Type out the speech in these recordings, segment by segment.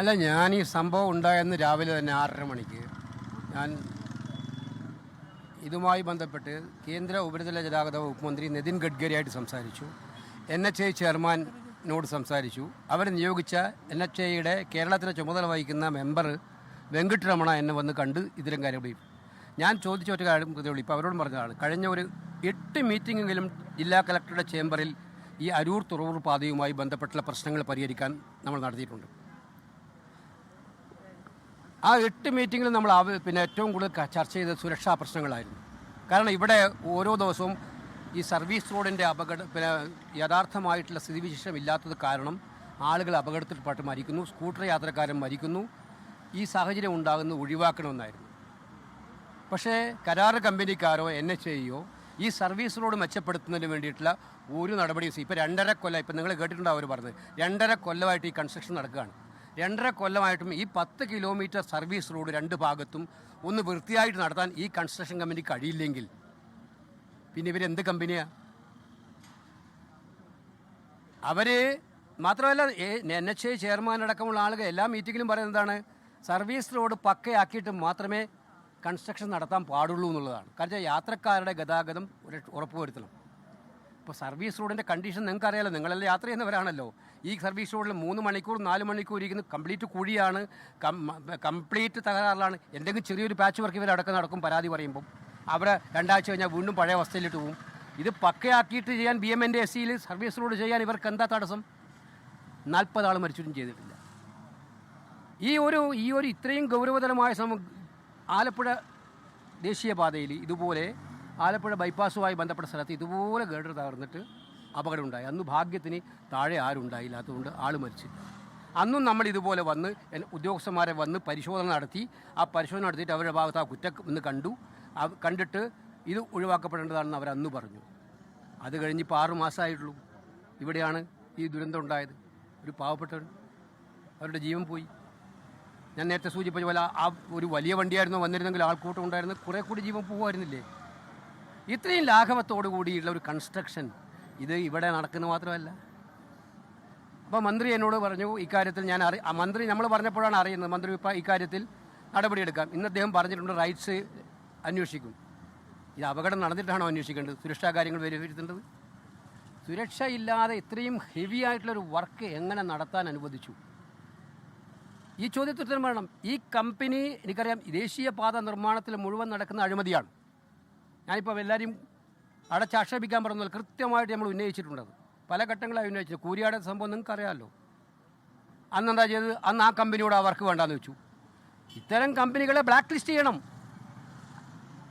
അല്ല ഞാൻ ഈ സംഭവം ഉണ്ടായെന്ന് രാവിലെ തന്നെ ആറര മണിക്ക് ഞാൻ ഇതുമായി ബന്ധപ്പെട്ട് കേന്ദ്ര ഉപരിതല ഗതാഗത വകുപ്പ് മന്ത്രി നിതിൻ ഗഡ്കരിയായിട്ട് സംസാരിച്ചു. എൻ എച്ച് ഐ ചെയർമാനോട് സംസാരിച്ചു. അവർ നിയോഗിച്ച എൻ എച്ച് ഐയുടെ കേരളത്തിലെ ചുമതല വഹിക്കുന്ന മെമ്പർ വെങ്കിട്ടരമണ എന്നെ വന്ന് കണ്ട് ഇതിലും കാര്യം ഞാൻ ചോദിച്ച ഒറ്റ കാര്യം കൃത്യമുള്ളൂ ഇപ്പോൾ അവരോടും പറഞ്ഞതാണ് കഴിഞ്ഞ ഒരു എട്ട് മീറ്റിംഗെങ്കിലും ജില്ലാ കളക്ടറുടെ ചേംബറിൽ ഈ അരൂർ തുറവൂർ പാതയുമായി ബന്ധപ്പെട്ടുള്ള പ്രശ്നങ്ങൾ പരിഹരിക്കാൻ നമ്മൾ നടത്തിയിട്ടുണ്ട്. ആ എട്ട് മീറ്റിങ്ങിൽ നമ്മൾ പിന്നെ ഏറ്റവും കൂടുതൽ ചർച്ച ചെയ്ത സുരക്ഷാ പ്രശ്നങ്ങളായിരുന്നു. കാരണം ഇവിടെ ഓരോ ദിവസവും ഈ സർവീസ് റോഡിന്റെ അപകട പിന്നെ യഥാർത്ഥമായിട്ടുള്ള സ്ഥിതിവിശേഷം ഇല്ലാത്തത് കാരണം ആളുകൾ അപകടത്തിൽപ്പെട്ട് മരിക്കുന്നു സ്കൂട്ടർ യാത്രക്കാരൻ മരിക്കുന്നു ഈ സാഹചര്യം ഉണ്ടാകുന്നത് ഒഴിവാക്കണമെന്നായിരുന്നു. പക്ഷേ കരാർ കമ്പനിക്കാരോ എൻ എച്ച് ഐയോ ഈ സർവീസ് റോഡ് മെച്ചപ്പെടുത്തുന്നതിന് വേണ്ടിയിട്ടുള്ള ഒരു നടപടിയും ഇപ്പോൾ രണ്ടര കൊല്ലം ഇപ്പം നിങ്ങൾ കേട്ടിട്ടുണ്ടാവും അവർ പറഞ്ഞത് രണ്ടര കൊല്ലമായിട്ട് ഈ കൺസ്ട്രക്ഷൻ നടക്കുകയാണ്. രണ്ടര കൊല്ലമായിട്ടും ഈ പത്ത് കിലോമീറ്റർ സർവീസ് റോഡ് രണ്ട് ഭാഗത്തും ഒന്ന് വൃത്തിയായിട്ട് നടത്താൻ ഈ കൺസ്ട്രക്ഷൻ കമ്പനി കഴിയില്ലെങ്കിൽ പിന്നെ ഇവരെന്ത് കമ്പനിയാണ് അവർ മാത്രമല്ല എൻ എച്ച് ഐ ചെയർമാൻ അടക്കമുള്ള ആളുകൾ എല്ലാ മീറ്റിങ്ങിലും എന്താണ്? സർവീസ് റോഡ് പക്കയാക്കിയിട്ട് മാത്രമേ കൺസ്ട്രക്ഷൻ നടത്താൻ പാടുള്ളൂ എന്നുള്ളതാണ്. കാരണം യാത്രക്കാരുടെ ഗതാഗതം ഉറപ്പുവരുത്തണം ഇപ്പോൾ സർവീസ് റോഡിന്റെ കണ്ടീഷൻ നിങ്ങൾക്ക് അറിയാലോ നിങ്ങളെല്ലാം യാത്ര ചെയ്യുന്നവരാണല്ലോ. ഈ സർവീസ് റോഡിൽ മൂന്ന് മണിക്കൂർ നാല് മണിക്കൂർ ഇരിക്കുന്ന കംപ്ലീറ്റ് കുഴിയാണ് കംപ്ലീറ്റ് തകരാറിലാണ്. എന്തെങ്കിലും ചെറിയൊരു പാച്ച് വർക്ക് ഇവർ അടക്കം നടക്കും പരാതി പറയുമ്പം. അവരെ രണ്ടാഴ്ച കഴിഞ്ഞാൽ വീണ്ടും പഴയ അവസ്ഥയിലിട്ട് പോകും ഇത് പക്കയാക്കിയിട്ട് ചെയ്യാൻ ബി എം എന്റെ എസ് സിയിൽ സർവീസ് റോഡ് ചെയ്യാൻ ഇവർക്ക് എന്താ തടസ്സം? നാൽപ്പത് ആൾ മരിച്ചിട്ടും ചെയ്തിട്ടില്ല. ഈ ഒരു ഈ ഒരു ഇത്രയും ഗൗരവതരമായ സമ ആലപ്പുഴ ദേശീയപാതയിൽ ഇതുപോലെ ആലപ്പുഴ ബൈപ്പാസുമായി ബന്ധപ്പെട്ട സ്ഥലത്ത് ഇതുപോലെ ഗേഡർ തകർന്നിട്ട് അപകടമുണ്ടായി. അന്ന് ഭാഗ്യത്തിന് താഴെ ആരും ഉണ്ടായില്ലാത്തതുകൊണ്ട് ആൾ മരിച്ചു. അന്നും നമ്മൾ ഇതുപോലെ വന്ന് ഉദ്യോഗസ്ഥന്മാരെ വന്ന് പരിശോധന നടത്തി. ആ പരിശോധന നടത്തിയിട്ട് അവരുടെ ഭാഗത്ത് ആ കുറ്റം ഒന്ന് കണ്ടു. കണ്ടിട്ട് ഇത് ഒഴിവാക്കപ്പെടേണ്ടതാണെന്ന് അവർ അന്ന് പറഞ്ഞു. അത് കഴിഞ്ഞ് ഇപ്പോൾ ആറ് മാസമായിട്ടുള്ളൂ ഇവിടെയാണ് ഈ ദുരന്തം ഉണ്ടായത്. ഒരു പാവപ്പെട്ടവർ അവരുടെ ജീവൻ പോയി. ഞാൻ നേരത്തെ സൂചിപ്പിച്ച പോലെ ആ ഒരു വലിയ വണ്ടിയായിരുന്നു വന്നിരുന്നെങ്കിൽ ആൾക്കൂട്ടം ഉണ്ടായിരുന്നു കുറേ കൂടി ജീവൻ പോകുമായിരുന്നില്ലേ ഇത്രയും ലാഘവത്തോടു കൂടിയുള്ള ഒരു കൺസ്ട്രക്ഷൻ ഇത് ഇവിടെ നടക്കുന്നത് മാത്രമല്ല. അപ്പോൾ മന്ത്രി എന്നോട് പറഞ്ഞു ഇക്കാര്യത്തിൽ ഞാൻ അറി മന്ത്രി നമ്മൾ പറഞ്ഞപ്പോഴാണ് അറിയുന്നത് മന്ത്രി ഇപ്പം ഇക്കാര്യത്തിൽ നടപടിയെടുക്കാം ഇന്ന് അദ്ദേഹം പറഞ്ഞിട്ടുണ്ട് റൈറ്റ്സ് അന്വേഷിക്കും. ഇത് അപകടം നടന്നിട്ടാണോ അന്വേഷിക്കേണ്ടത്? സുരക്ഷാ കാര്യങ്ങൾ വിലയിരുത്തേണ്ടത്? സുരക്ഷ ഇല്ലാതെ ഇത്രയും ഹെവി ആയിട്ടുള്ളൊരു വർക്ക് എങ്ങനെ നടത്താൻ അനുവദിച്ചു? ഈ ചോദ്യത്തിന് ഉത്തരം പറയണം. ഈ കമ്പനി എനിക്കറിയാം ദേശീയപാത നിർമ്മാണത്തിൽ മുഴുവൻ നടക്കുന്ന അഴിമതിയാണ്. ഞാനിപ്പോൾ എല്ലാവരെയും അടച്ചാക്ഷേപിക്കാൻ പറഞ്ഞാൽ കൃത്യമായിട്ട് നമ്മൾ ഉന്നയിച്ചിട്ടുണ്ടത്. പല ഘട്ടങ്ങളായി ഉന്നയിച്ചത് കൂരിയാടെ സംഭവം നിങ്ങൾക്ക് അറിയാമല്ലോ അന്ന് എന്താ ചെയ്തത്? അന്ന് ആ കമ്പനിയോട് ആ വർക്ക് വേണ്ടാന്ന് വെച്ചു. ഇത്തരം കമ്പനികളെ ബ്ലാക്ക് ലിസ്റ്റ് ചെയ്യണം.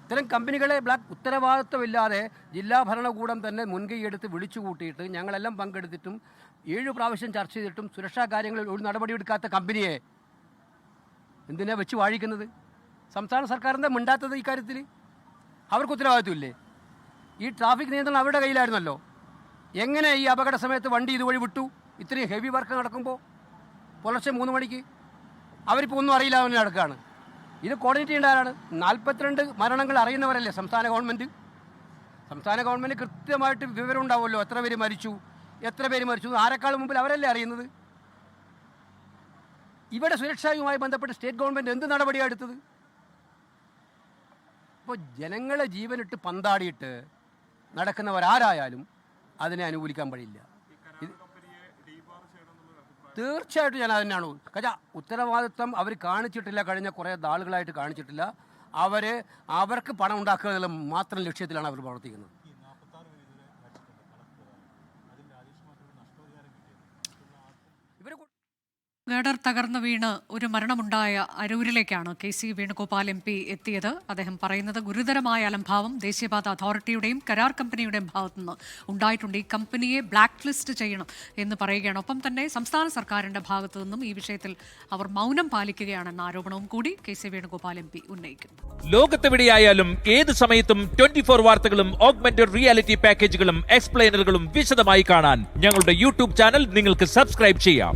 ഇത്തരം കമ്പനികളെ ബ്ലാക്ക് ഉത്തരവാദിത്വമില്ലാതെ ജില്ലാ ഭരണകൂടം തന്നെ മുൻകൈയെടുത്ത് വിളിച്ചു കൂട്ടിയിട്ട് ഞങ്ങളെല്ലാം പങ്കെടുത്തിട്ടും ഏഴ് പ്രാവശ്യം ചർച്ച ചെയ്തിട്ടും സുരക്ഷാ കാര്യങ്ങളിൽ ഒരു നടപടിയെടുക്കാത്ത കമ്പനിയെ എന്തിനാ വെച്ച് വാഴിക്കുന്നത്? സംസ്ഥാന സർക്കാരിന്റെ മിണ്ടാത്തത് ഇക്കാര്യത്തിൽ അവർക്ക് ഉത്തരവാദിത്വമില്ലേ? ഈ ട്രാഫിക് നിയന്ത്രണം അവരുടെ കയ്യിലായിരുന്നല്ലോ. എങ്ങനെ ഈ അപകട സമയത്ത് വണ്ടി ഇതുവഴി വിട്ടു? ഇത്രയും ഹെവി വർക്ക് നടക്കുമ്പോൾ പുലർച്ചെ മൂന്ന് മണിക്ക്? അവരിപ്പോൾ ഒന്നും അറിയില്ല അവന് നടക്കുകയാണ് ഇത് കോർഡിനേറ്റ് ചെയ്യേണ്ട ആരാണ്? നാൽപ്പത്തിരണ്ട് മരണങ്ങൾ അറിയുന്നവരല്ലേ സംസ്ഥാന ഗവൺമെന്റ് സംസ്ഥാന ഗവൺമെന്റ് കൃത്യമായിട്ട് വിവരം ഉണ്ടാവുമല്ലോ. എത്ര പേര് മരിച്ചു? എത്ര പേര് മരിച്ചു? ആരെക്കാൾ മുമ്പിൽ അവരല്ലേ അറിയുന്നത്? ഇവിടെ സുരക്ഷയുമായി ബന്ധപ്പെട്ട് സ്റ്റേറ്റ് ഗവൺമെന്റ് എന്ത് നടപടിയാണ് എടുത്തത്? ഇപ്പോൾ ജനങ്ങളെ ജീവനിട്ട് പന്താടിയിട്ട് നടക്കുന്നവരാരായാലും അതിനെ അനുകൂലിക്കാൻ കഴിയില്ല തീർച്ചയായിട്ടും ഞാൻ അതിനാണ് കാരണം ഉത്തരവാദിത്വം അവർ കാണിച്ചിട്ടില്ല കഴിഞ്ഞ കുറേ ആളുകളായിട്ട് കാണിച്ചിട്ടില്ല. അവർ അവർക്ക് പണം ഉണ്ടാക്കുക എന്നുള്ള മാത്രം ലക്ഷ്യത്തിലാണ് അവർ പ്രവർത്തിക്കുന്നത്. ഗഡർ തകർന്നു വീണ് ഒരു മരണമുണ്ടായ അരൂരിലേക്കാണ് K C Venugopal M P എത്തിയത്. അദ്ദേഹം പറയുന്നത് ഗുരുതരമായ അലംഭാവം ദേശീയപാത അതോറിറ്റിയുടെയും കരാർ കമ്പനിയുടെയും ഭാഗത്തു നിന്ന് ഉണ്ടായിട്ടുണ്ട്. ഈ കമ്പനിയെ ബ്ലാക്ക് ലിസ്റ്റ് ചെയ്യണം എന്ന് പറയുകയാണ്. ഒപ്പം തന്നെ സംസ്ഥാന സർക്കാരിന്റെ ഭാഗത്തു നിന്നും ഈ വിഷയത്തിൽ അവർ മൗനം പാലിക്കുകയാണെന്ന ആരോപണവും കൂടി K C Venugopal M P ഉന്നയിക്കുന്നു. ലോകത്തെവിടെയായാലും ഏത് സമയത്തും ട്വന്റി ഫോർ വാർത്തകളും ഓഗ്മെന്റഡ് റിയാലിറ്റി പാക്കേജുകളും എക്സ്പ്ലെയിനറുകളും വിശദമായി കാണാൻ ഞങ്ങളുടെ യൂട്യൂബ് ചാനൽ നിങ്ങൾക്ക് സബ്സ്ക്രൈബ് ചെയ്യാം.